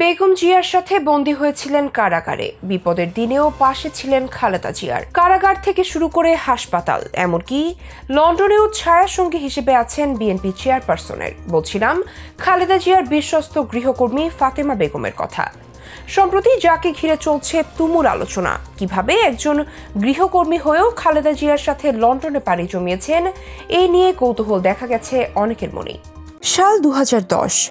বেগম জিয়ার সাথে বন্দী হয়েছিলেন কারাগারে। বিপদের দিনেও পাশে ছিলেন খালেদা জিয়ার। কারাগার থেকে শুরু করে হাসপাতাল, এমনকি লন্ডনেও ছায়াসঙ্গী হিসেবে আছেন বিএনপি চেয়ারপারসনের। বলছিলাম, খালেদা জিয়ার বিশ্বস্ত গৃহকর্মী ফাতেমা বেগমের কথা। সম্প্রতি যাকে ঘিরে চলছে তুমুল আলোচনা, কীভাবে একজন গৃহকর্মী হয়েও খালেদা জিয়ার সাথে লন্ডনে পাড়ি জমিয়েছেন এই নিয়ে কৌতূহল দেখা গেছে অনেকের মনেই। সাল দু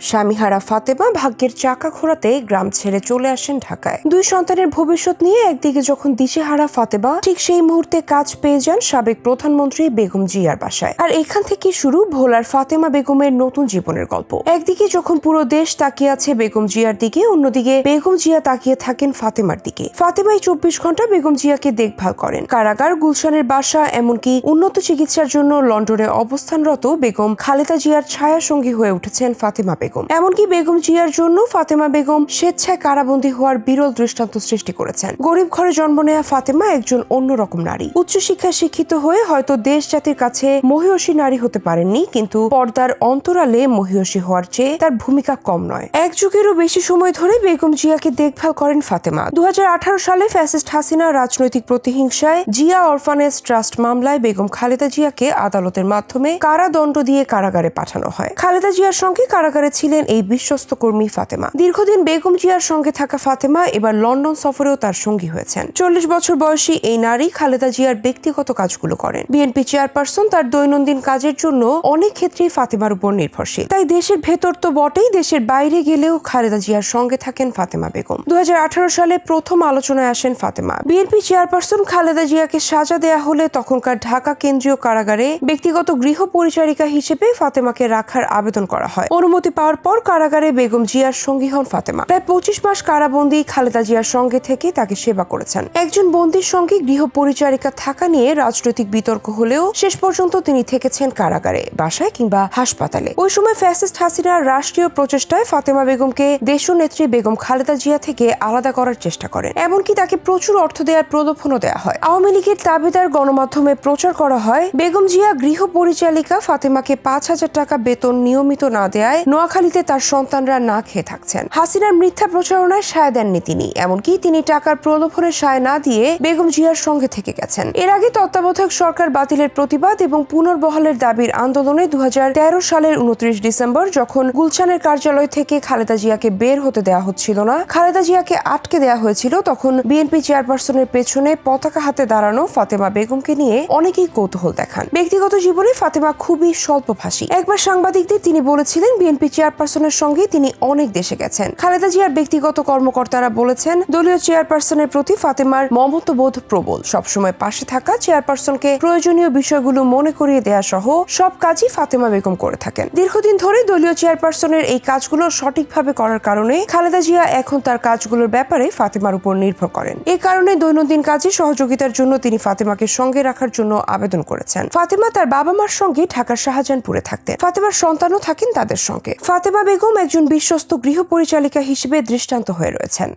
স্বামীহারা ফাতেমা ভাগ্যের চাকা ঘোরাতে গ্রাম ছেড়ে চলে আসেন ঢাকায়। দুই সন্তানের ভবিষ্যৎ নিয়ে একদিকে যখন দিশেহারা ফাতেমা, ঠিক সেই মুহূর্তে কাজ পেয়ে যান সাবেক প্রধানমন্ত্রী বেগম জিয়ার বাসায়। আর এখান থেকে শুরু ভোলার ফাতেমা বেগমের নতুন জীবনের গল্প। একদিকে যখন পুরো দেশ তাকিয়ে আছে বেগম জিয়ার দিকে, অন্যদিকে বেগম জিয়া তাকিয়ে থাকেন ফাতেমার দিকে। ফাতেমাই চব্বিশ ঘণ্টা বেগম জিয়াকে দেখভাল করেন। কারাগার, গুলশানের বাসা, এমনকি উন্নত চিকিৎসার জন্য লন্ডনে অবস্থানরত বেগম খালেদা জিয়ার ছায়া সঙ্গী হয়ে উঠেছেন ফাতেমা বেগম। এমনকি বেগম জিয়ার জন্য ফাতেমা বেগম স্বেচ্ছায় কারাবন্দী হওয়ার বিরল দৃষ্টান্ত সৃষ্টি করেছেন। গরিব ঘরে জন্ম নেওয়া ফাতেমা একজন অন্যরকম নারী। উচ্চশিক্ষায় শিক্ষিত হয়ে হয়তো দেশ জাতির কাছে মহিষী নারী হতে পারেননি, কিন্তু পর্দার অন্তরালে মহিষী হওয়ার চেয়ে তার ভূমিকা কম নয়। এক যুগেরও বেশি সময় ধরে বেগম জিয়াকে দেখভাল করেন ফাতেমা। দু হাজার আঠারো সালে ফ্যাসিস্ট হাসিনা রাজনৈতিক প্রতিহিংসায় জিয়া অরফানেজ ট্রাস্ট মামলায় বেগম খালেদা জিয়াকে আদালতের মাধ্যমে কারাদণ্ড দিয়ে কারাগারে পাঠানো হয়। খালেদা জিয়ার সঙ্গে কারাগারে ছিলেন এই বিশ্বস্ত কর্মী ফাতেমা। দীর্ঘদিন বেগম জিয়ার সঙ্গে থাকা ফাতেমা এবার লন্ডন সফরেও তার সঙ্গী হয়েছেন। চল্লিশ বছর বয়সী এই নারী খালেদা জিয়ার ব্যক্তিগত কাজগুলো করেন। বিএনপি চেয়ারপারসন তার দৈনন্দিন কাজের জন্য অনেক ক্ষেত্রেই ফাতেমার উপর নির্ভরশীল। তাই দেশের ভেতর তো বটেই দেশের বাইরে গেলেও খালেদা জিয়ার সঙ্গে থাকেন ফাতেমা বেগম। দু হাজার আঠারো সালে প্রথম আলোচনায় আসেন ফাতেমা। বিএনপি চেয়ারপারসন খালেদা জিয়াকে সাজা দেয়া হলে তখনকার ঢাকা কেন্দ্রীয় কারাগারে ব্যক্তিগত গৃহ পরিচারিকা হিসেবে ফাতেমাকে রাখার আবেদন করা হয়। অনুমতি পাওয়ার পর কারাগারে বেগম জিয়ার সঙ্গী হন ফাতেমা। প্রায় পঁচিশ মাস কারাবন্দী খালেদা জিয়ার সঙ্গে থেকে তাকে সেবা করেছেন। একজন বন্দির সঙ্গে গৃহ পরিচারিকা থাকা নিয়ে রাজনৈতিক বিতর্ক হলেও শেষ পর্যন্ত তিনি থেকেছেন কারাগারে, বাসায় কিংবা হাসপাতালে। ওই সময় ফ্যাসিস্ট হাসিনার রাষ্ট্রীয় প্রচেষ্টায় ফাতেমা বেগমকে দেশনেত্রী বেগম খালেদা জিয়া থেকে আলাদা করার চেষ্টা করেন। এমনকি তাকে প্রচুর অর্থ দেওয়ার প্রলোভনও দেওয়া হয়। আওয়ামী লীগের দাবিদার গণমাধ্যমে প্রচার করা হয়, বেগম জিয়া গৃহ পরিচালিকা ফাতেমাকে পাঁচ হাজার টাকা বেতন নিয়মিত না দেয় নোয়াখালীতে তার সন্তানরা না খেয়ে থাকছেন। হাসিনার মিথ্যা প্রচারণায় সায় দেননি তিনি। এমনকি তিনি টাকার প্রলোভনে সায় না দিয়ে বেগম জিয়ার সঙ্গে থেকে গেছেন। এর আগে তত্ত্বাবধায়ক সরকার বাতিলের প্রতিবাদ এবং পুনর্বহালের দাবির আন্দোলনে দু সালের উনত্রিশ ডিসেম্বর যখন গুলশানের কার্যালয় থেকে খালেদা জিয়াকে বের হতে দেওয়া হচ্ছিল না, খালেদা জিয়াকে আটকে দেওয়া হয়েছিল তখন বিএনপি চেয়ারপারসনের পেছনে পতাকা হাতে দাঁড়ানো ফাতেমা বেগমকে নিয়ে অনেকেই কৌতূহল দেখান। ব্যক্তিগত জীবনে ফাতেমা খুবই স্বল্পভাষী। একবার সাংবাদিকদের তিনি বলেছিলেন, বিএনপি চেয়ারপারসনের সঙ্গে তিনি অনেক দেশে গেছেন। খালেদা জিয়ার ব্যক্তিগত কর্মকর্তারা বলেছেন, দলীয় চেয়ারপারসনের প্রতি ফাতেমার মমত্ববোধ প্রবল। সবসময় পাশে থাকা চেয়ারপারসনকে প্রয়োজনীয় বিষয়গুলো মনে করিয়ে দেয়া সহ সব কাজই ফাতেমা বেগম করে থাকেন। দীর্ঘদিন ধরে দলীয় চেয়ারপারসনের এই কাজগুলো সঠিকভাবে করার কারণে খালেদা জিয়া এখন তার কাজগুলোর ব্যাপারে ফাতেমার উপর নির্ভর করেন। এই কারণে দৈনন্দিন কাজে সহযোগিতার জন্য তিনি ফাতেমাকে সঙ্গে রাখার জন্য আবেদন করেছেন। ফাতেমা তার বাবা মার সঙ্গে ঢাকার শাহজাহানপুরে থাকতেন। ফাতেমার সন্তানও থাকেন তাদের সঙ্গে। ফাতেমা বেগম একজন বিশ্বস্ত গৃহ পরিচালিকা হিসেবে দৃষ্টান্ত হয়ে রয়েছেন।